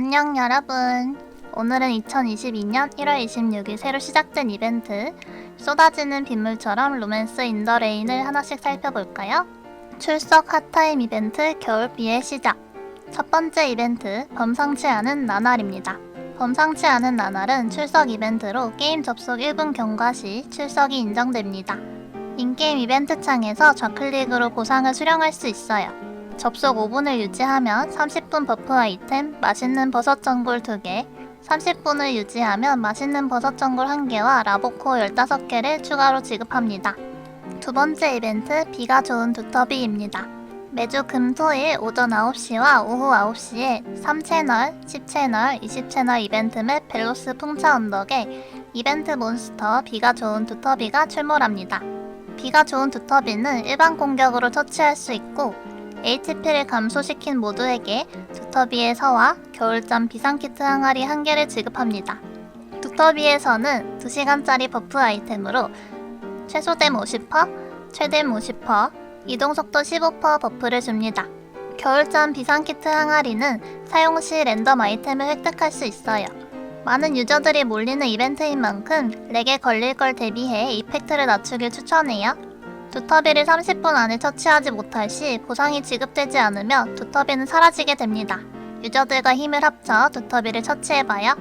안녕 여러분. 오늘은 2022년 1월 26일 새로 시작된 이벤트 쏟아지는 빗물처럼 로맨스 인더 레인을 하나씩 살펴볼까요? 출석 핫타임 이벤트 겨울비의 시작 첫 번째 이벤트 범상치 않은 나날입니다. 범상치 않은 나날은 출석 이벤트로 게임 접속 1분 경과 시 출석이 인정됩니다. 인게임 이벤트 창에서 좌클릭으로 보상을 수령할 수 있어요. 접속 5분을 유지하면 30분 버프 아이템, 맛있는 버섯 전골 2개, 30분을 유지하면 맛있는 버섯 전골 1개와 라보코 15개를 추가로 지급합니다. 두 번째 이벤트 비가 좋은 두터비입니다. 매주 금, 토일 오전 9시와 오후 9시에 3채널, 10채널, 20채널 이벤트 맵 벨로스 풍차 언덕에 이벤트 몬스터 비가 좋은 두터비가 출몰합니다. 비가 좋은 두터비는 일반 공격으로 처치할 수 있고 HP를 감소시킨 모두에게 두터비의 서와 겨울잠 비상키트 항아리 한 개를 지급합니다. 두터비에서는 2시간짜리 버프 아이템으로 최소댐 50%, 최댐 50%, 이동속도 15% 버프를 줍니다. 겨울잠 비상키트 항아리는 사용 시 랜덤 아이템을 획득할 수 있어요. 많은 유저들이 몰리는 이벤트인 만큼 렉에 걸릴 걸 대비해 이펙트를 낮추길 추천해요. 두터비를 30분 안에 처치하지 못할 시 보상이 지급되지 않으며 두터비는 사라지게 됩니다. 유저들과 힘을 합쳐 두터비를 처치해봐요.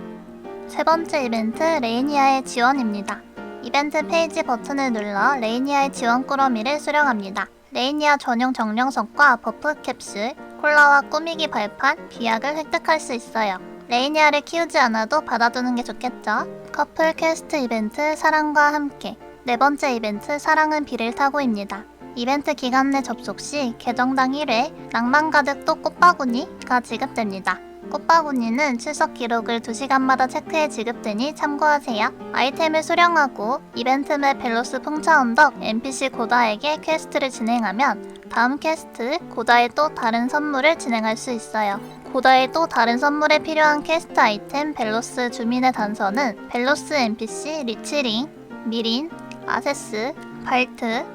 세 번째 이벤트 레이니아의 지원입니다. 이벤트 페이지 버튼을 눌러 레이니아의 지원 꾸러미를 수령합니다. 레이니아 전용 정령석과 버프 캡슐, 콜라와 꾸미기 발판, 비약을 획득할 수 있어요. 레이니아를 키우지 않아도 받아두는 게 좋겠죠? 커플 퀘스트 이벤트 사랑과 함께 네 번째 이벤트 사랑은 비를 타고입니다. 이벤트 기간 내 접속 시 계정당 1회 낭만 가득 또 꽃바구니가 지급됩니다. 꽃바구니는 출석 기록을 2시간마다 체크해 지급되니 참고하세요. 아이템을 수령하고 이벤트 맵 벨로스 풍차 언덕 NPC 고다에게 퀘스트를 진행하면 다음 퀘스트 고다의 또 다른 선물을 진행할 수 있어요. 고다의 또 다른 선물에 필요한 퀘스트 아이템 벨로스 주민의 단서는 벨로스 NPC 리치링, 미린, 아세스, 발트,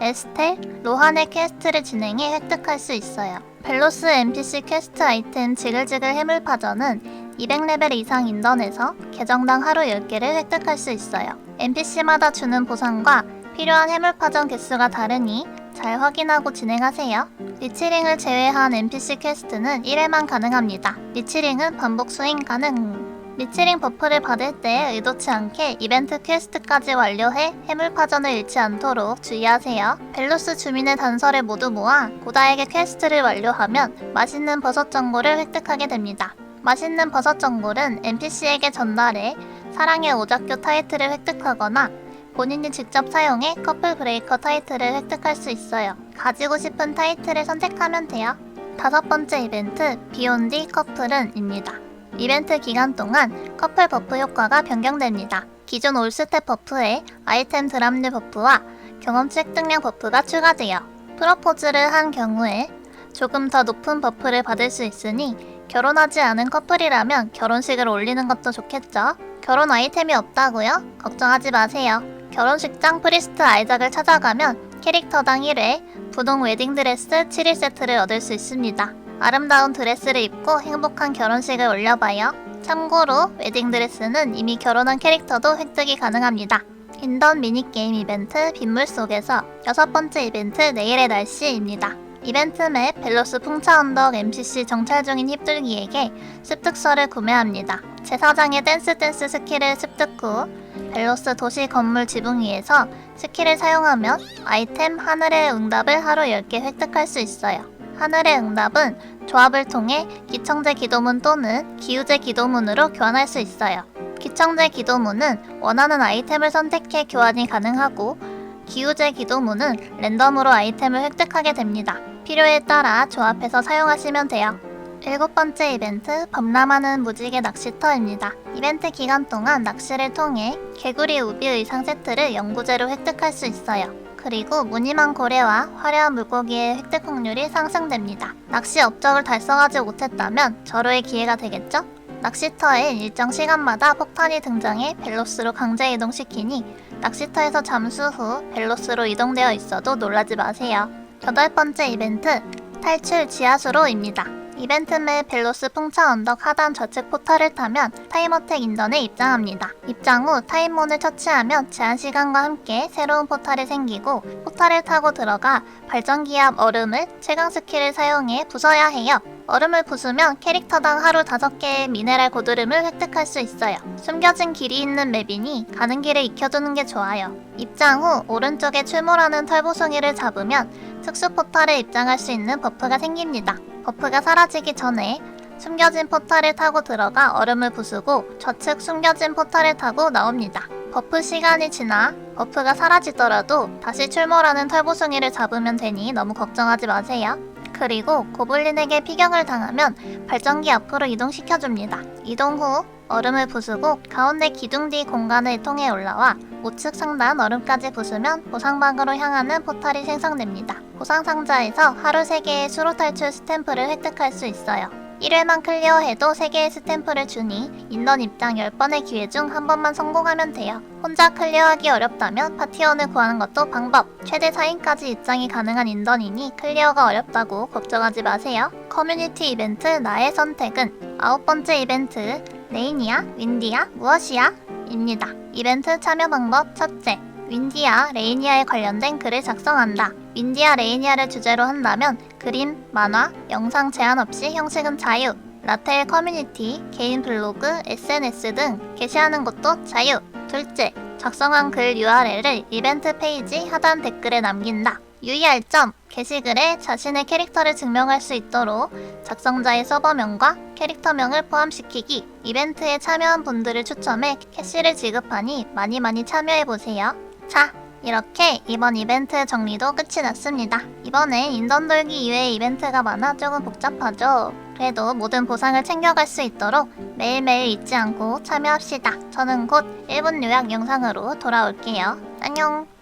에스텔, 로한의 퀘스트를 진행해 획득할 수 있어요. 벨로스 NPC 퀘스트 아이템 지글지글 해물파전은 200레벨 이상 인던에서 계정당 하루 10개를 획득할 수 있어요. NPC마다 주는 보상과 필요한 해물파전 개수가 다르니 잘 확인하고 진행하세요. 리치링을 제외한 NPC 퀘스트는 1회만 가능합니다. 리치링은 반복 수행 가능. 리치링 버프를 받을 때 의도치 않게 이벤트 퀘스트까지 완료해 해물파전을 잃지 않도록 주의하세요. 벨로스 주민의 단서를 모두 모아 고다에게 퀘스트를 완료하면 맛있는 버섯 전골을 획득하게 됩니다. 맛있는 버섯 전골은 NPC에게 전달해 사랑의 오작교 타이틀을 획득하거나 본인이 직접 사용해 커플 브레이커 타이틀을 획득할 수 있어요. 가지고 싶은 타이틀을 선택하면 돼요. 다섯 번째 이벤트 비욘디 커플은입니다. 이벤트 기간 동안 커플 버프 효과가 변경됩니다. 기존 올스텝 버프에 아이템 드랍률 버프와 경험치 획득량 버프가 추가되어 프로포즈를 한 경우에 조금 더 높은 버프를 받을 수 있으니 결혼하지 않은 커플이라면 결혼식을 올리는 것도 좋겠죠? 결혼 아이템이 없다고요? 걱정하지 마세요. 결혼식장 프리스트 아이작을 찾아가면 캐릭터당 1회 분홍 웨딩드레스 7일 세트를 얻을 수 있습니다. 아름다운 드레스를 입고 행복한 결혼식을 올려봐요. 참고로 웨딩드레스는 이미 결혼한 캐릭터도 획득이 가능합니다. 인던 미니게임 이벤트 빗물 속에서 여섯 번째 이벤트 내일의 날씨입니다. 이벤트 맵 벨로스 풍차 언덕 MCC 정찰 중인 힙들기에게 습득서를 구매합니다. 제사장의 댄스 댄스 스킬을 습득 후 벨로스 도시 건물 지붕 위에서 스킬을 사용하면 아이템 하늘의 응답을 하루 10개 획득할 수 있어요. 하늘의 응답은 조합을 통해 기청제 기도문 또는 기우제 기도문으로 교환할 수 있어요. 기청제 기도문은 원하는 아이템을 선택해 교환이 가능하고 기우제 기도문은 랜덤으로 아이템을 획득하게 됩니다. 필요에 따라 조합해서 사용하시면 돼요. 일곱 번째 이벤트 범람하는 무지개 낚시터입니다. 이벤트 기간 동안 낚시를 통해 개구리 우비 의상 세트를 영구제로 획득할 수 있어요. 그리고 무늬만 고래와 화려한 물고기의 획득 확률이 상승됩니다. 낚시 업적을 달성하지 못했다면 절호의 기회가 되겠죠? 낚시터엔 일정 시간마다 폭탄이 등장해 벨로스로 강제 이동시키니 낚시터에서 잠수 후 벨로스로 이동되어 있어도 놀라지 마세요. 여덟 번째 이벤트 탈출 지하수로입니다. 이벤트 맵 벨로스 풍차 언덕 하단 좌측 포탈을 타면 타임어택 인던에 입장합니다. 입장 후 타임몬을 처치하면 제한 시간과 함께 새로운 포탈이 생기고 포탈을 타고 들어가 발전기 앞 얼음을 최강 스킬을 사용해 부숴야 해요. 얼음을 부수면 캐릭터당 하루 5개의 미네랄 고드름을 획득할 수 있어요. 숨겨진 길이 있는 맵이니 가는 길을 익혀두는 게 좋아요. 입장 후 오른쪽에 출몰하는 털보송이를 잡으면 특수 포탈에 입장할 수 있는 버프가 생깁니다. 버프가 사라지기 전에 숨겨진 포탈을 타고 들어가 얼음을 부수고 좌측 숨겨진 포탈을 타고 나옵니다. 버프 시간이 지나 버프가 사라지더라도 다시 출몰하는 털보송이를 잡으면 되니 너무 걱정하지 마세요. 그리고 고블린에게 피격을 당하면 발전기 앞으로 이동시켜줍니다. 이동 후 얼음을 부수고 가운데 기둥 뒤 공간을 통해 올라와 우측 상단 얼음까지 부수면 보상방으로 향하는 포탈이 생성됩니다. 보상 상자에서 하루 3개의 수로 탈출 스탬프를 획득할 수 있어요. 1회만 클리어해도 3개의 스탬프를 주니 인던 입장 10번의 기회 중 한 번만 성공하면 돼요. 혼자 클리어하기 어렵다면 파티원을 구하는 것도 방법. 최대 4인까지 입장이 가능한 인던이니 클리어가 어렵다고 걱정하지 마세요. 커뮤니티 이벤트 나의 선택은 아홉 번째 이벤트 레이니야, 윈디야, 무엇이야? 입니다. 이벤트 참여 방법 첫째. 윈디아, 레이니아에 관련된 글을 작성한다. 윈디아, 레이니아를 주제로 한다면 그림, 만화, 영상 제한 없이 형식은 자유. 라텔 커뮤니티, 개인 블로그, SNS 등 게시하는 것도 자유. 둘째, 작성한 글 URL을 이벤트 페이지 하단 댓글에 남긴다. 유의할 점, 게시글에 자신의 캐릭터를 증명할 수 있도록 작성자의 서버명과 캐릭터명을 포함시키기, 이벤트에 참여한 분들을 추첨해 캐시를 지급하니 많이 많이 참여해보세요. 자, 이렇게 이번 이벤트 정리도 끝이 났습니다. 이번엔 인던 돌기 이외의 이벤트가 많아 조금 복잡하죠? 그래도 모든 보상을 챙겨갈 수 있도록 매일매일 잊지 않고 참여합시다. 저는 곧 1분 요약 영상으로 돌아올게요. 안녕!